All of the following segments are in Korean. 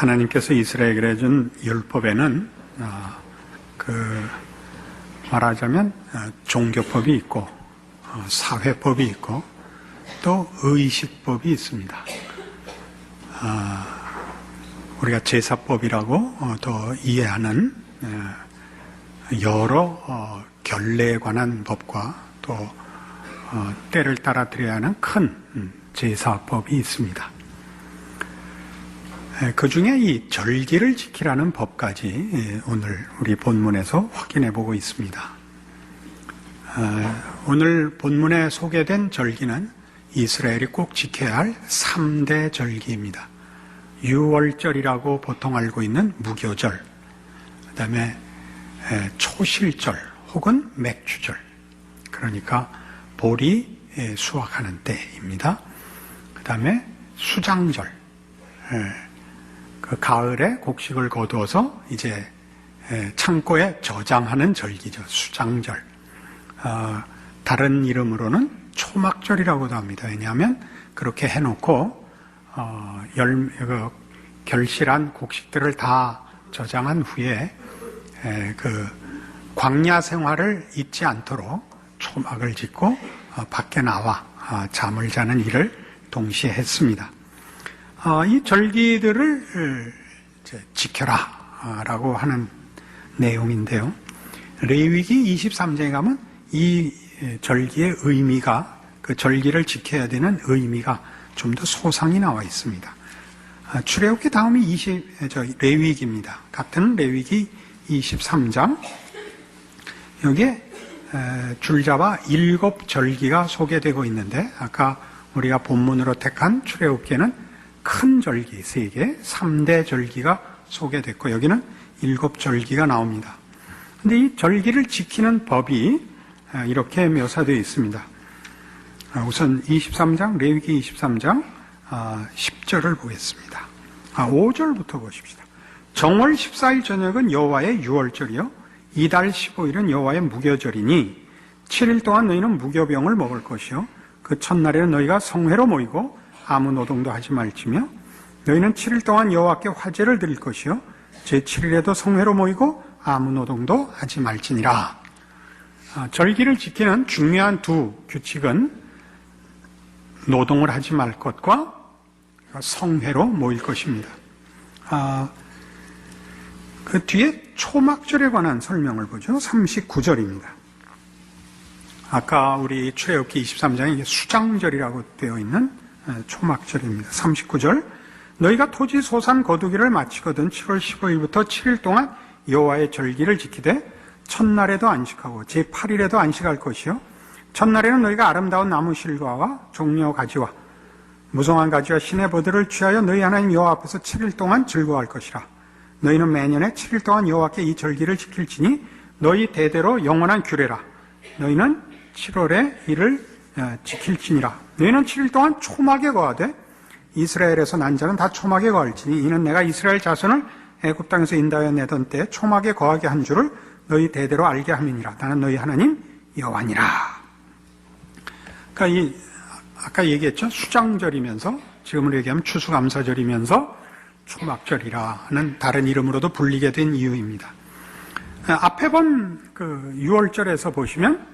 하나님께서 이스라엘에게 준 율법에는 어, 그 말하자면 어, 종교법이 있고 어, 사회법이 있고 또 의식법이 있습니다. 아, 우리가 제사법이라고 어, 더 이해하는 어, 여러 어, 결례에 관한 법과 또 어, 때를 따라 드려야 하는 큰 음, 제사법이 있습니다. 그 중에 이 절기를 지키라는 법까지 예, 오늘 우리 본문에서 확인해 보고 있습니다. 아, 오늘 본문에 소개된 절기는 이스라엘이 꼭 지켜야 할 3대 절기입니다. 6월절이라고 보통 알고 있는 무교절, 그 다음에 초실절 혹은 맥주절, 그러니까 보리 예, 수확하는 때입니다. 그 다음에 수장절, 예, 그 가을에 곡식을 거두어서 이제 창고에 저장하는 절기죠. 수장절. 어, 다른 이름으로는 초막절이라고도 합니다. 왜냐하면 그렇게 해놓고 어, 열, 그 결실한 곡식들을 다 저장한 후에 에, 그 광야 생활을 잊지 않도록 초막을 짓고 어, 밖에 나와 어, 잠을 자는 일을 동시에 했습니다. 어, 이 절기들을 지켜라라고 하는 내용인데요. 레위기 23장에 가면 이 절기의 의미가 그 절기를 지켜야 되는 의미가 좀 더 소상히 나와 있습니다. 아, 출애굽기 다음이 20, 저 레위기입니다. 같은 레위기 23장 여기에 줄잡아 일곱 절기가 소개되고 있는데 아까 우리가 본문으로 택한 출애굽기는 큰 절기 세 개, 3대 절기가 소개됐고 여기는 일곱 절기가 나옵니다. 근데 이 절기를 지키는 법이 아, 이렇게 묘사되어 있습니다. 아, 우선 23장, 레위기 23장 10절을 아, 보겠습니다. 5절부터 보십시다. 정월 14일 저녁은 여호와의 6월절이요 이달 15일은 여호와의 무교절이니 7일 동안 너희는 무교병을 먹을 것이요 그 첫날에는 너희가 성회로 모이고 아무 노동도 하지 말지며 너희는 7일 동안 여호와께 화제를 드릴 것이요 제 7일에도 성회로 모이고 아무 노동도 하지 말지니라. 아, 절기를 지키는 중요한 두 규칙은 노동을 하지 말 것과 성회로 모일 것입니다. 아, 그 뒤에 초막절에 관한 설명을 보죠. 39절입니다. 아까 우리 출애굽기 23장에 수장절이라고 되어 있는 예, 초막절입니다. 39절. 너희가 토지 소산 거두기를 마치거든 7월 15일부터 7일 동안 여호와의 절기를 지키되 첫날에도 안식하고 제8일에도 안식할 것이요. 첫날에는 너희가 아름다운 나무 실과와 종려 가지와 무성한 가지와 신의 버들을 취하여 너희 하나님 여호와 앞에서 7일 동안 즐거워할 것이라. 너희는 매년에 7일 동안 여호와께 이 절기를 지킬지니 너희 대대로 영원한 규례라. 너희는 7월에 이를 어, 지킬지니라 너희는 7일 동안 초막에 거하되 이스라엘에서 난 자는 다 초막에 거할지니 이는 내가 이스라엘 자손을 애굽 땅에서 인도하여 내던 때 초막에 거하게 한 줄을 너희 대대로 알게 함이니라 나는 너희 하나님 여호와니라. 그러니까 이 아까 얘기했죠 수장절이면서 지금으로 얘기하면 추수감사절이면서 초막절이라는 다른 이름으로도 불리게 된 이유입니다. 앞에 본 그 6월절에서 보시면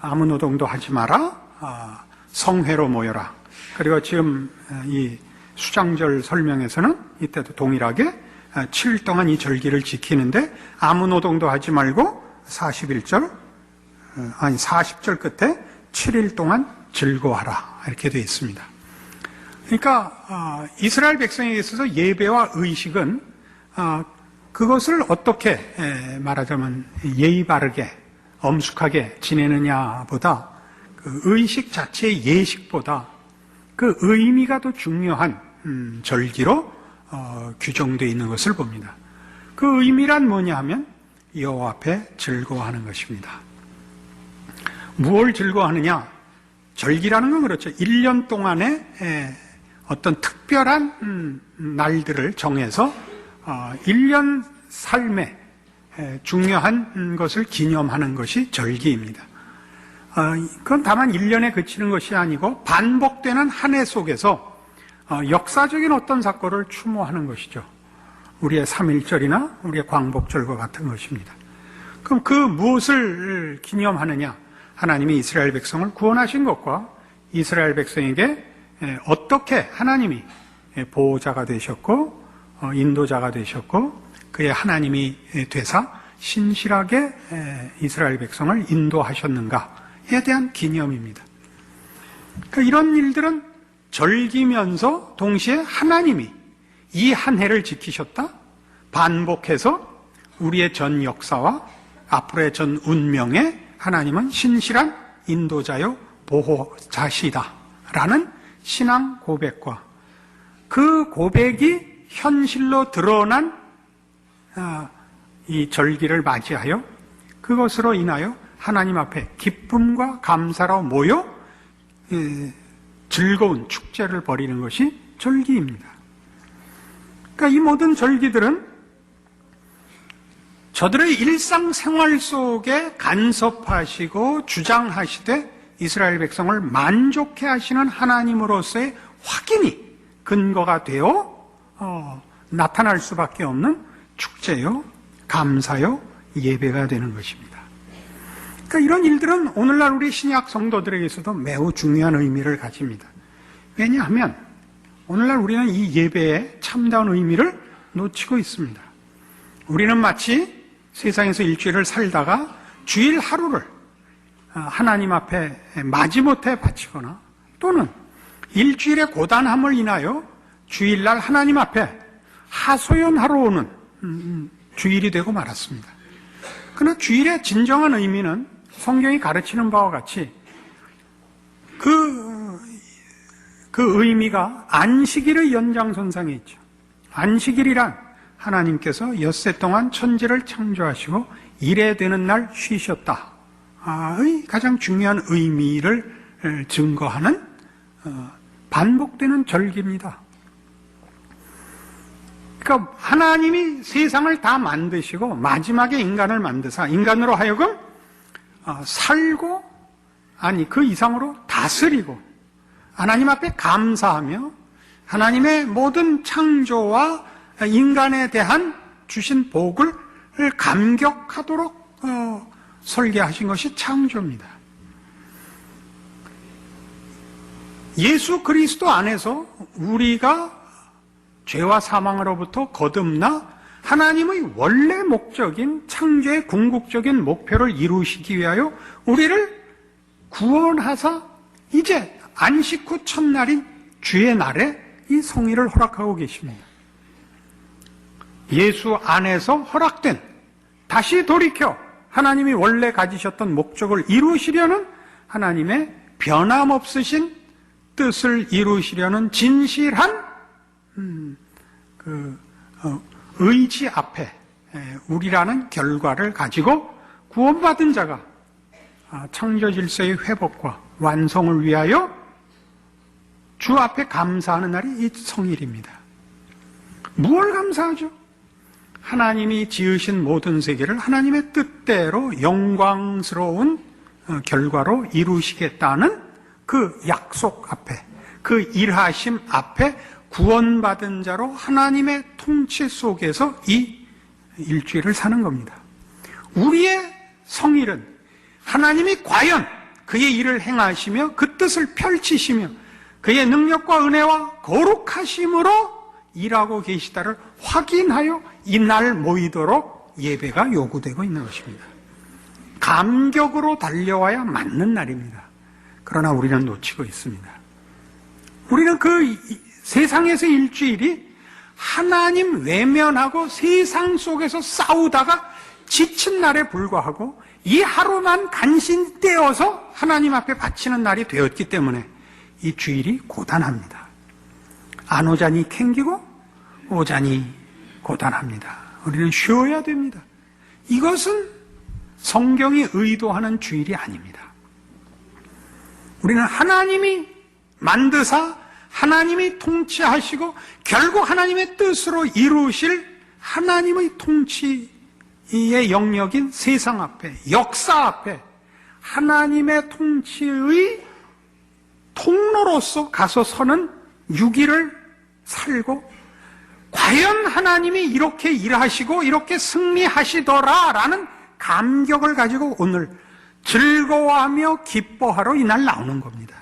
아무 노동도 하지 마라. 아, 성회로 모여라. 그리고 지금 이 수장절 설명에서는 이때도 동일하게 7일 동안 이 절기를 지키는데 아무 노동도 하지 말고 41절, 어, 아니 40절 끝에 7일 동안 즐거워하라. 이렇게 되어 있습니다. 그러니까 아, 이스라엘 백성에 있어서 예배와 의식은 아, 그것을 어떻게 말하자면 예의 바르게 엄숙하게 지내느냐보다 그 의식 자체의 예식보다 그 의미가 더 중요한 음, 절기로 어, 규정되어 있는 것을 봅니다. 그 의미란 뭐냐 하면 여호와 앞에 즐거워하는 것입니다. 무엇을 즐거워하느냐? 절기라는 건 그렇죠. 1년 동안에 에, 어떤 특별한 음, 날들을 정해서 어, 1년 삶에 에, 중요한 것을 기념하는 것이 절기입니다. 어, 그건 다만 1년에 그치는 것이 아니고 반복되는 한 해 속에서 어, 역사적인 어떤 사건을 추모하는 것이죠. 우리의 삼일절이나 우리의 광복절과 같은 것입니다. 그럼 그 무엇을 기념하느냐? 하나님이 이스라엘 백성을 구원하신 것과 이스라엘 백성에게 어떻게 하나님이 보호자가 되셨고 어, 인도자가 되셨고 그의 하나님이 되사 신실하게 이스라엘 백성을 인도하셨는가 에 대한 기념입니다. 그러니까 이런 일들은 절기면서 동시에 하나님이 이 한 해를 지키셨다? 반복해서 우리의 전 역사와 앞으로의 전 운명에 하나님은 신실한 인도자요 보호자시다. 라는 신앙 고백과 그 고백이 현실로 드러난 아, 이 절기를 맞이하여 그것으로 인하여 하나님 앞에 기쁨과 감사로 모여 즐거운 축제를 벌이는 것이 절기입니다. 그러니까 이 모든 절기들은 저들의 일상생활 속에 간섭하시고 주장하시되 이스라엘 백성을 만족해 하시는 하나님으로서의 확인이 근거가 되어 어, 나타날 수밖에 없는 축제요, 감사요, 예배가 되는 것입니다. 그러니까 이런 일들은 오늘날 우리 신약 성도들에게서도 매우 중요한 의미를 가집니다. 왜냐하면 오늘날 우리는 이 예배의 참다운 의미를 놓치고 있습니다. 우리는 마치 세상에서 일주일을 살다가 주일 하루를 하나님 앞에 마지못해 바치거나 또는 일주일의 고단함을 인하여 주일날 하나님 앞에 하소연하러 오는 음, 음, 주일이 되고 말았습니다. 그러나 주일의 진정한 의미는 성경이 가르치는 바와 같이 그, 그 의미가 안식일의 연장선상에 있죠. 안식일이란 하나님께서 엿새 동안 천지를 창조하시고 일에 되는 날 쉬셨다 의 가장 중요한 의미를 증거하는 어, 반복되는 절기입니다. 그러니까 하나님이 세상을 다 만드시고 마지막에 인간을 만드사 인간으로 하여금 어, 살고 아니 그 이상으로 다스리고 하나님 앞에 감사하며 하나님의 모든 창조와 인간에 대한 주신 복을 감격하도록 어, 설계하신 것이 창조입니다. 예수 그리스도 안에서 우리가 죄와 사망으로부터 거듭나 하나님의 원래 목적인 창조의 궁극적인 목표를 이루시기 위하여 우리를 구원하사 이제 안식 후 첫날인 주의 날에 이 성의를 허락하고 계십니다. 예수 안에서 허락된 다시 돌이켜 하나님이 원래 가지셨던 목적을 이루시려는 하나님의 변함없으신 뜻을 이루시려는 진실한 음, 그 어, 의지 앞에 우리라는 결과를 가지고 구원받은 자가 아, 창조 질서의 회복과 완성을 위하여 주 앞에 감사하는 날이 이 성일입니다. 무엇을 감사하죠? 하나님이 지으신 모든 세계를 하나님의 뜻대로 영광스러운 어, 결과로 이루시겠다는 그 약속 앞에, 그 일하심 앞에 구원받은 자로 하나님의 통치 속에서 이 일주일을 사는 겁니다. 우리의 성일은 하나님이 과연 그의 일을 행하시며 그 뜻을 펼치시며 그의 능력과 은혜와 거룩하심으로 일하고 계시다를 확인하여 이날 모이도록 예배가 요구되고 있는 것입니다. 감격으로 달려와야 맞는 날입니다. 그러나 우리는 놓치고 있습니다. 우리는 그 세상에서 일주일이 하나님 외면하고 세상 속에서 싸우다가 지친 날에 불과하고 이 하루만 간신 떼어서 하나님 앞에 바치는 날이 되었기 때문에 이 주일이 고단합니다. 안 오자니 캥기고 오자니 고단합니다. 우리는 쉬어야 됩니다. 이것은 성경이 의도하는 주일이 아닙니다. 우리는 하나님이 만드사 하나님이 통치하시고 결국 하나님의 뜻으로 이루실 하나님의 통치의 영역인 세상 앞에, 역사 앞에 하나님의 통치의 통로로서 가서 서는 유기를 살고 과연 하나님이 이렇게 일하시고 이렇게 승리하시더라라는 감격을 가지고 오늘 즐거워하며 기뻐하러 이날 나오는 겁니다.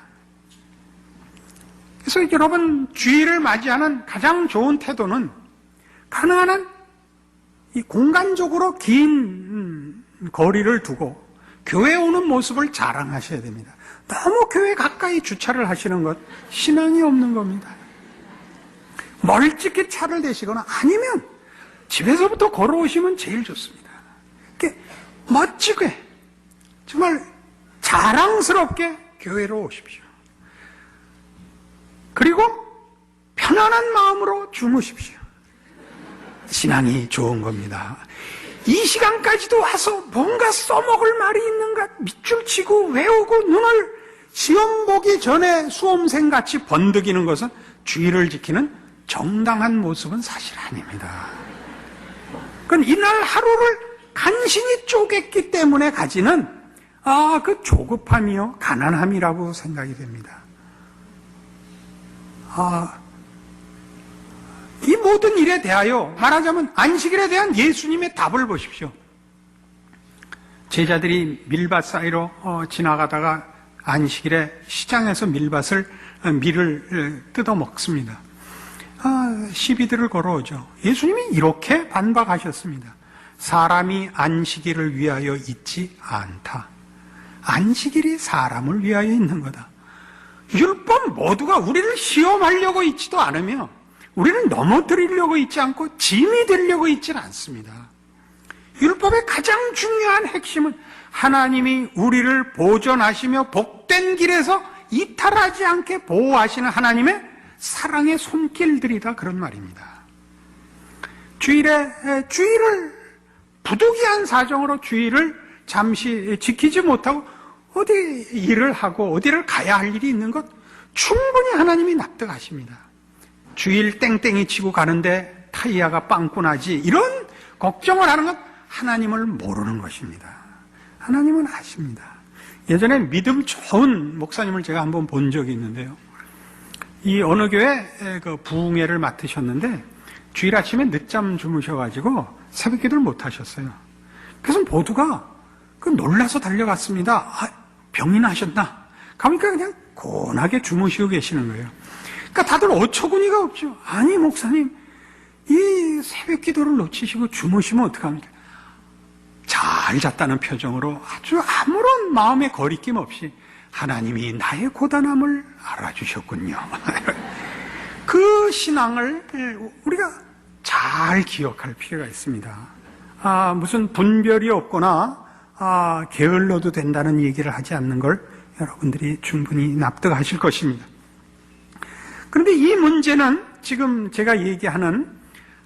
그래서 여러분 주일을 맞이하는 가장 좋은 태도는 가능한 한 이 공간적으로 긴 음, 거리를 두고 교회 오는 모습을 자랑하셔야 됩니다. 너무 교회 가까이 주차를 하시는 것 신앙이 없는 겁니다. 멀찍이 차를 대시거나 아니면 집에서부터 걸어오시면 제일 좋습니다. 이렇게 멋지게 정말 자랑스럽게 교회로 오십시오. 그리고 편안한 마음으로 주무십시오. 신앙이 좋은 겁니다. 이 시간까지도 와서 뭔가 써먹을 말이 있는가 밑줄 치고 외우고 눈을 시험 보기 전에 수험생 같이 번득이는 것은 주의를 지키는 정당한 모습은 사실 아닙니다. 그건 이날 하루를 간신히 쪼갰기 때문에 가지는 아, 그 조급함이요, 가난함이라고 생각이 됩니다. 아, 이 모든 일에 대하여 말하자면 안식일에 대한 예수님의 답을 보십시오. 제자들이 밀밭 사이로 어, 지나가다가 안식일에 시장에서 밀밭을 어, 밀을 어, 뜯어 먹습니다. 아, 시비들을 걸어오죠. 예수님이 이렇게 반박하셨습니다. 사람이 안식일을 위하여 있지 않다. 안식일이 사람을 위하여 있는 거다. 율법 모두가 우리를 시험하려고 있지도 않으며 우리는 넘어뜨리려고 있지 않고 짐이 되려고 있지는 않습니다. 율법의 가장 중요한 핵심은 하나님이 우리를 보존하시며 복된 길에서 이탈하지 않게 보호하시는 하나님의 사랑의 손길들이다 그런 말입니다. 주일에 주일을 부득이한 사정으로 주일을 잠시 지키지 못하고 어디 일을 하고 어디를 가야 할 일이 있는 것 충분히 하나님이 납득하십니다. 주일 땡땡이 치고 가는데 타이야가 빵꾸 나지 이런 걱정을 하는 건 하나님을 모르는 것입니다. 하나님은 아십니다. 예전에 믿음 좋은 목사님을 제가 한번 본 적이 있는데요. 이 어느 교회 그 부흥회를 맡으셨는데 주일 아침에 늦잠 주무셔가지고 새벽 기도를 못 하셨어요. 그래서 모두가 그 놀라서 달려갔습니다. 아, 병이 나셨나? 가니까 그냥 고나게 주무시고 계시는 거예요. 그러니까 다들 어처구니가 없죠. 아니 목사님 이 새벽 기도를 놓치시고 주무시면 어떡합니까? 잘 잤다는 표정으로 아주 아무런 마음의 거리낌 없이 하나님이 나의 고단함을 알아주셨군요. 그 신앙을 우리가 잘 기억할 필요가 있습니다. 아, 무슨 분별이 없거나 아, 게을러도 된다는 얘기를 하지 않는 걸 여러분들이 충분히 납득하실 것입니다. 그런데 이 문제는 지금 제가 얘기하는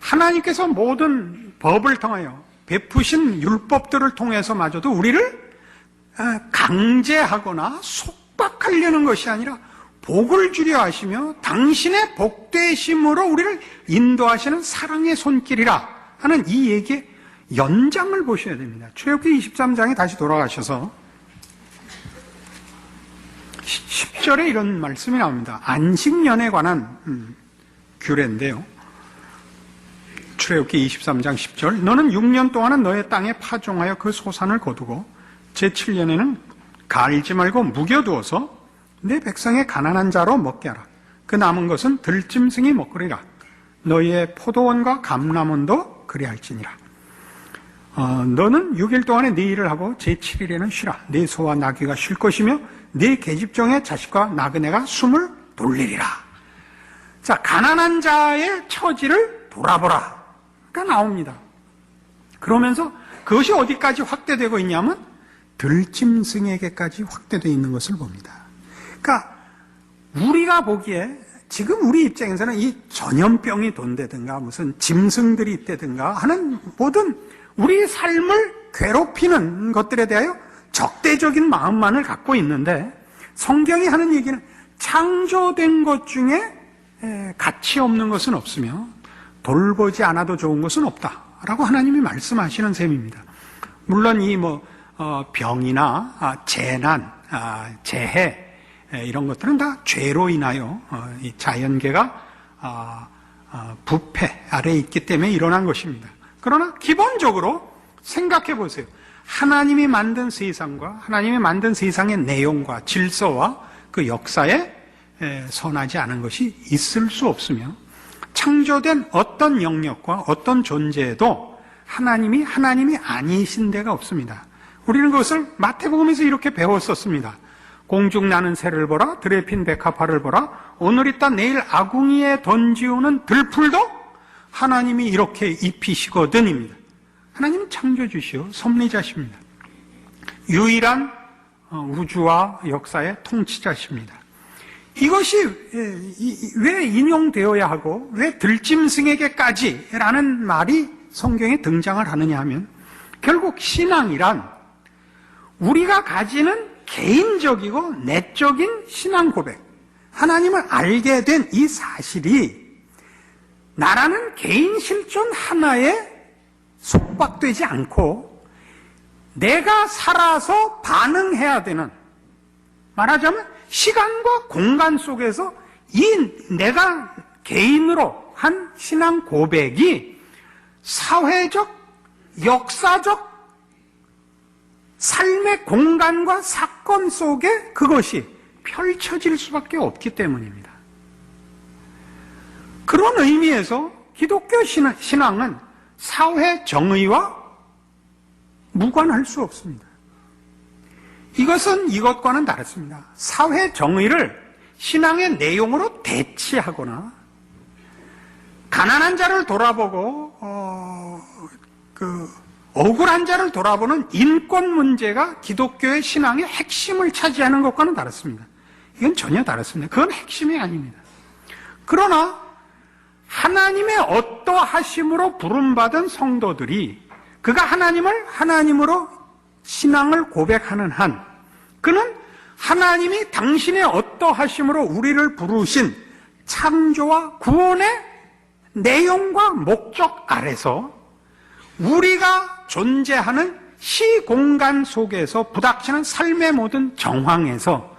하나님께서 모든 법을 통하여 베푸신 율법들을 통해서마저도 우리를 아, 강제하거나 속박하려는 것이 아니라 복을 주려 하시며 당신의 복되심으로 우리를 인도하시는 사랑의 손길이라 하는 이 얘기의 연장을 보셔야 됩니다. 출애굽기 23장에 다시 돌아가셔서 10절에 이런 말씀이 나옵니다. 안식년에 관한 음, 규례인데요. 출애굽기 23장 10절 너는 6년 동안은 너의 땅에 파종하여 그 소산을 거두고 제7년에는 갈지 말고 묵여두어서 내 백성의 가난한 자로 먹게 하라. 그 남은 것은 들짐승이 먹으리라. 너희의 포도원과 감람원도 그리할지니라. 어, 너는 6일 동안에 네 일을 하고 제7일에는 쉬라. 네 소와 나귀가 쉴 것이며 네 계집종의 자식과 나그네가 숨을 돌리리라. 자, 가난한 자의 처지를 돌아보라 가 나옵니다. 그러면서 그것이 어디까지 확대되고 있냐면 들짐승에게까지 확대되어 있는 것을 봅니다. 그러니까 우리가 보기에 지금 우리 입장에서는 이 전염병이 돈다든가 무슨 짐승들이 있다든가 하는 모든 우리 삶을 괴롭히는 것들에 대하여 적대적인 마음만을 갖고 있는데 성경이 하는 얘기는 창조된 것 중에 가치 없는 것은 없으며 돌보지 않아도 좋은 것은 없다라고 하나님이 말씀하시는 셈입니다. 물론 이뭐 어, 병이나 아, 재난, 아, 재해 이런 것들은 다 죄로 인하여 어, 자연계가 아, 어, 부패 아래에 있기 때문에 일어난 것입니다. 그러나 기본적으로 생각해 보세요. 하나님이 만든 세상과 하나님이 만든 세상의 내용과 질서와 그 역사에 에, 선하지 않은 것이 있을 수 없으며 창조된 어떤 영역과 어떤 존재에도 하나님이 하나님이 아니신 데가 없습니다. 우리는 그것을 마태복음에서 이렇게 배웠었습니다. 공중 나는 새를 보라, 들에 핀 백합화를 보라, 오늘 있다 내일 아궁이에 던지오는 들풀도 하나님이 이렇게 입히시거든입니다. 하나님은 창조주시오, 섭리자십니다. 유일한 어, 우주와 역사의 통치자십니다. 이것이 예, 이- 왜 인용되어야 하고 왜 들짐승에게까지라는 말이 성경에 등장을 하느냐 하면 결국 신앙이란 우리가 가지는 개인적이고 내적인 신앙 고백, 하나님을 알게 된 이 사실이 나라는 개인 실존 하나에 속박되지 않고 내가 살아서 반응해야 되는 말하자면 시간과 공간 속에서 이 내가 개인으로 한 신앙 고백이 사회적, 역사적 삶의 공간과 사건 속에 그것이 펼쳐질 수밖에 없기 때문입니다. 그런 의미에서 기독교 신앙- 신앙 은 사회 정의와 무관할 수 없습니다. 이것은 이것과는 다릅니다. 사회 정의를 신앙의 내용으로 대치하거나 가난한 자를 돌아보고 어, 그 억울한 자를 돌아보는 인권 문제가 기독교의 신앙의 핵심을 차지하는 것과는 다릅니다. 이건 전혀 다릅니다. 그건 핵심이 아닙니다. 그러나 하나님의 어떠하심으로 부름받은 성도들이 그가 하나님을 하나님으로 신앙을 고백하는 한 그는 하나님이 당신의 어떠하심으로 우리를 부르신 창조와 구원의 내용과 목적 아래서 우리가 존재하는 시공간 속에서 부닥치는 삶의 모든 정황에서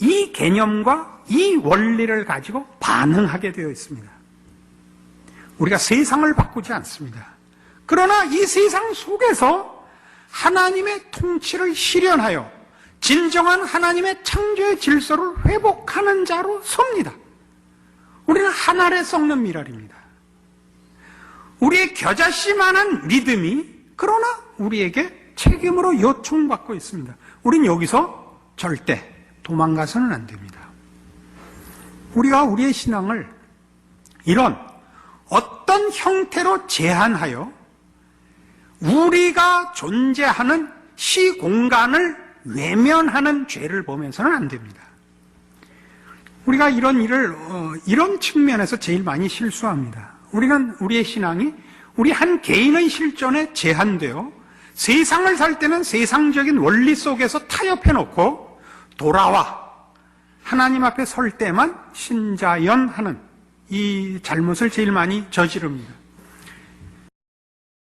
이 개념과 이 원리를 가지고 반응하게 되어 있습니다. 우리가 세상을 바꾸지 않습니다. 그러나 이 세상 속에서 하나님의 통치를 실현하여 진정한 하나님의 창조의 질서를 회복하는 자로 섭니다. 우리는 하늘에 썩는 미랄입니다. 우리의 겨자씨만한 믿음이 그러나 우리에게 책임으로 요청받고 있습니다. 우린 여기서 절대 도망가서는 안 됩니다. 우리가 우리의 신앙을 이런 어떤 형태로 제한하여 우리가 존재하는 시공간을 외면하는 죄를 보면서는 안 됩니다. 우리가 이런 일을 어, 이런 측면에서 제일 많이 실수합니다. 우리는 우리의 신앙이 우리 한 개인의 실존에 제한되어 세상을 살 때는 세상적인 원리 속에서 타협해 놓고 돌아와 하나님 앞에 설 때만 신자연하는 이 잘못을 제일 많이 저지릅니다.